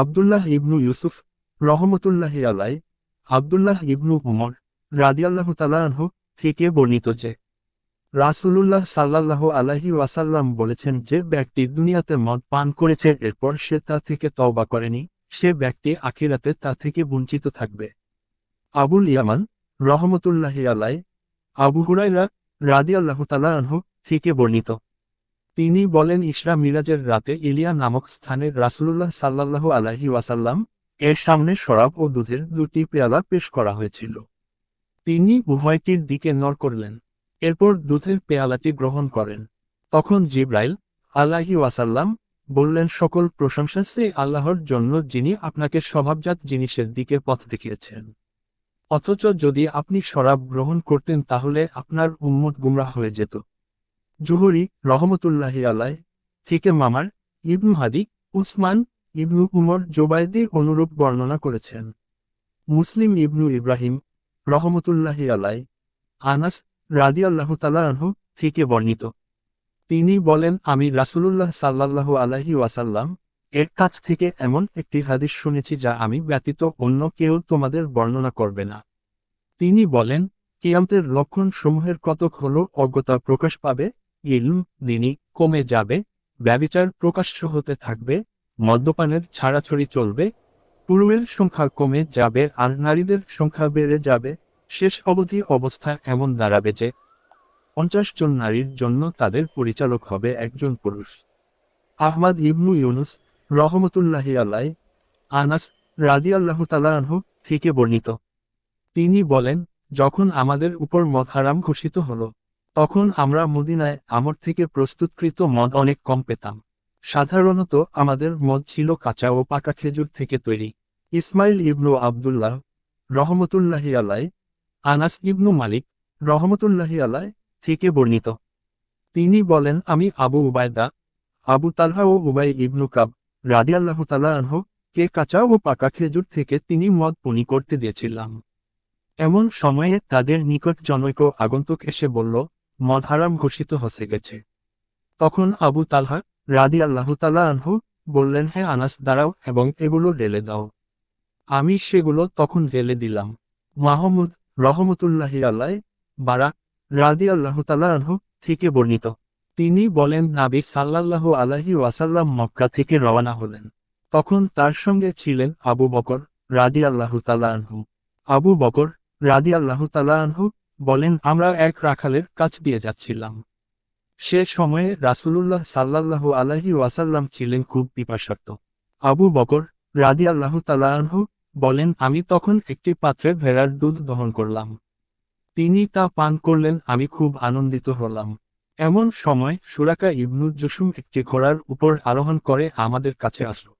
আবদুল্লাহ ইবনু ইউসুফ, রহমতুল্লাহ আলাই আবদুল্লাহ ইবনু উমর রাদিয়াল্লাহ তালাহ থেকে বর্ণিত যে, রাসূলুল্লাহ সাল্লাল্লাহু আলাইহি ওয়াসাল্লাম বলেছেন যে ব্যক্তি দুনিয়াতে মদ পান করেছে, এরপর সে তা থেকে তওবা করেনি, সে ব্যক্তি আখিরাতে তা থেকে বঞ্চিত থাকবে। আবুল ইয়ামান, রহমতুল্লাহ আলাই আবু হুরাইরা রাদিয়াল্লাহ তালাহ থেকে বর্ণিত। তিনি বলেন ইসরা মিরাজের রাতে ইলিয়া নামক স্থানে রাসূলুল্লাহ সাল্লাল্লাহু আলাইহি ওয়াসাল্লাম এর সামনে শরাব ও দুধের দুটি পেয়ালা পেশ করা হয়েছিল। তিনি উভয়টির দিকে নর করলেন, এরপর দুধের পেয়ালাটি গ্রহণ করেন। তখন জিব্রাইল আল্লাহি ওয়াসাল্লাম বললেন, সকল প্রশংসা সে আল্লাহর জন্য যিনি আপনাকে স্বভাবজাত জিনিসের দিকে পথ দেখিয়েছেন। অথচ যদি আপনি শরাব গ্রহণ করতেন তাহলে আপনার উম্মত গুমরাহ হয়ে যেত। জুহরি রহমতুল্লাহি আলাই থেকে মামার ইবনু হাদি উসমান ইবনু উমর জোবায়দির অনুরূপ বর্ণনা করেছেন। মুসলিম ইবনু ইব্রাহিম রহমতুল্লাহি আলাই আনাস রাদি আল্লাহ থেকে বর্ণিত। তিনি বলেন, আমি রাসূলুল্লাহ সাল্লাল্লাহু আলাইহি ওয়াসাল্লাম এর কাছ থেকে এমন একটি হাদিস শুনেছি যা আমি ব্যতীত অন্য কেউ তোমাদের বর্ণনা করবে না। তিনি বলেন, কিয়ামতের লক্ষণ সমূহের কতক হল অজ্ঞতা প্রকাশ পাবে ইলম দিনই কমে যাবে, ব্যবিচার প্রকাশ্য হতে থাকবে, মদ্যপানের ছাড়াছড়ি চলবে, পুরুষের সংখ্যা কমে যাবে আর নারীদের সংখ্যা বেড়ে যাবে। শেষ অবধি অবস্থা এমন দাঁড়াবে যে পঞ্চাশ জন নারীর জন্য তাদের পরিচালক হবে একজন পুরুষ। আহমাদ ইবনু ইউনুস রহমতুল্লাহি আল্লাহ আনাস রাদি আল্লাহ তালাহ থেকে বর্ণিত। তিনি বলেন, যখন আমাদের উপর মদ হারাম ঘোষিত হল তখন আমরা মদিনায় আমর থেকে প্রস্তুতকৃত মদ অনেক কম পেতাম। সাধারণত আমাদের মদ ছিল কাঁচা ও পাকা খেজুর থেকে তৈরি। ইসমাইল ইবনু আবদুল্লাহ রহমতুল্লাহি আলাই আনাস ইবনু মালিক রহমতুল্লাহি আলাই থেকে বর্ণিত। তিনি বলেন, আমি আবু উবায়দা, আবু তালহা ও উবাই ইবনু কাব রাদিয়াল্লাহ তালাহ কে কাঁচা ও পাকা খেজুর থেকে তিনি মদ পুনি করতে দিয়েছিলাম। এমন সময়ে তাদের নিকট জনৈক আগন্তুক এসে বলল মদ হারাম ঘোষিত হসে গেছে। তখন আবু তালহা রাদি আল্লাহ তালাহ বললেন হ্যাঁ আনাস, দাঁড়াও এবং এগুলো ঢেলে দাও। আমি সেগুলো তখন ঢেলে দিলাম। মাহমুদ রহমতুল্লাহি আল্লাহ বারা রাদি আল্লাহ তালাহ থেকে বর্ণিত। তিনি বলেন, নাবি সাল্লাল্লাহু আলাহি ওয়াসাল্লাম মক্কা থেকে রওনা হলেন। তখন তার সঙ্গে ছিলেন আবু বকর রাদি আল্লাহ তালাহু আবু বকর রাদি আল্লাহ তালাহু বলেন, আমরা এক রাখালের কাছ দিয়ে যাচ্ছিলাম। সে সময়ে রাসূলুল্লাহ সাল্লাল্লাহু আলাহি ওয়াসাল্লাম ছিলেন খুব পিপাসার্ত। আবু বকর রাদি আল্লাহ তালাহু বলেন, আমি তখন একটি পাত্রের ভেড়ার দুধ দহন করলাম। তিনি তা পান করলেন, আমি খুব আনন্দিত হলাম। এমন সময় সুরাকা ইবনু জসুম একটি ঘোড়ার উপর আরোহণ করে আমাদের কাছে আসলো।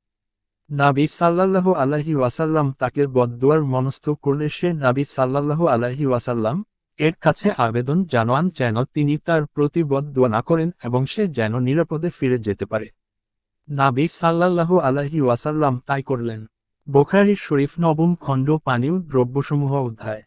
নাবি সাল্লাল্লাহু আলাহি ওয়াসাল্লাম তাকে বদদুয়ার মনস্থ করলে সে নাবি সাল্লাল্লাহু আলাহি ওয়াসাল্লাম এর কাছে আবেদন জানান যেন তিনি তার প্রতিবদ দোয়া করেন এবং সে যেন নিরাপদে ফিরে যেতে পারে। নাবি সাল্লাল্লাহু আলাহি ওয়াসাল্লাম তাই করলেন। বোখারি শরীফ নবম খণ্ড পানীয় দ্রব্যসমূহ অধ্যায়।